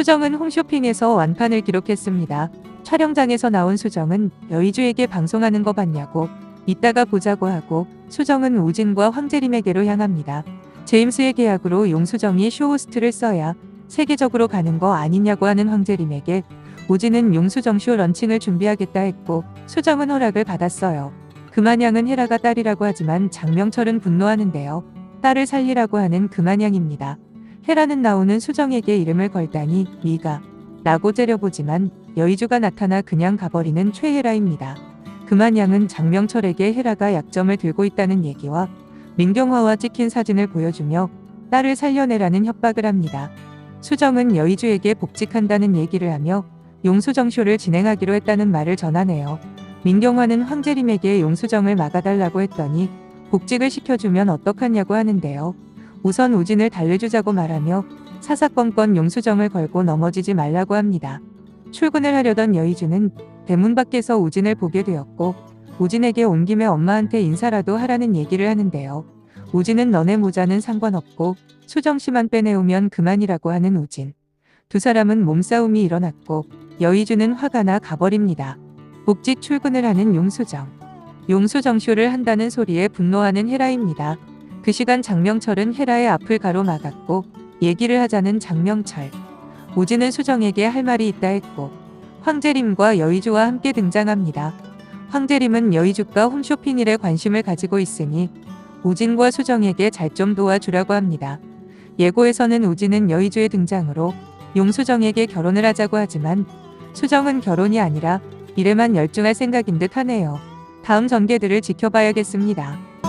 수정은 홈쇼핑에서 완판을 기록했습니다. 촬영장에서 나온 수정은 여의주에게 방송하는 거 봤냐고 이따가 보자고 하고 수정은 우진과 황재림에게로 향합니다. 제임스의 계약으로 용수정이 쇼호스트를 써야 세계적으로 가는 거 아니냐고 하는 황재림에게 우진은 용수정 쇼 런칭을 준비하겠다 했고 수정은 허락을 받았어요. 금한양은 헤라가 딸이라고 하지만 장명철은 분노하는데요. 딸을 살리라고 하는 금한양입니다. 헤라는 나오는 수정에게 이름을 걸다니 미가 라고 째려보지만 여의주가 나타나 그냥 가버리는 최헤라입니다. 금한양은 장명철에게 헤라가 약점을 들고 있다는 얘기와 민경화와 찍힌 사진을 보여주며 딸을 살려내라는 협박을 합니다. 수정은 여의주에게 복직한다는 얘기를 하며 용수정쇼를 진행하기로 했다는 말을 전하네요. 민경화는 황재림에게 용수정을 막아달라고 했더니 복직을 시켜주면 어떡하냐고 하는데요. 우선 우진을 달래주자고 말하며 사사건건 용수정을 걸고 넘어지지 말라고 합니다. 출근을 하려던 여의주는 대문 밖에서 우진을 보게 되었고 우진에게 온 김에 엄마한테 인사라도 하라는 얘기를 하는데요. 우진은 너네 모자는 상관없고 수정 씨만 빼내오면 그만이라고 하는 우진. 두 사람은 몸싸움이 일어났고 여의주는 화가 나 가버립니다. 복직 출근을 하는 용수정. 용수정 쇼를 한다는 소리에 분노하는 헤라입니다. 그 시간 장명철은 헤라의 앞을 가로막았고 얘기를 하자는 장명철. 우진은 수정에게 할 말이 있다 했고 황재림과 여의주와 함께 등장합니다. 황재림은 여의주가 홈쇼핑 일에 관심을 가지고 있으니 우진과 수정에게 잘 좀 도와주라고 합니다. 예고에서는 우진은 여의주의 등장으로 용수정에게 결혼을 하자고 하지만 수정은 결혼이 아니라 일에만 열중할 생각인 듯 하네요. 다음 전개들을 지켜봐야겠습니다.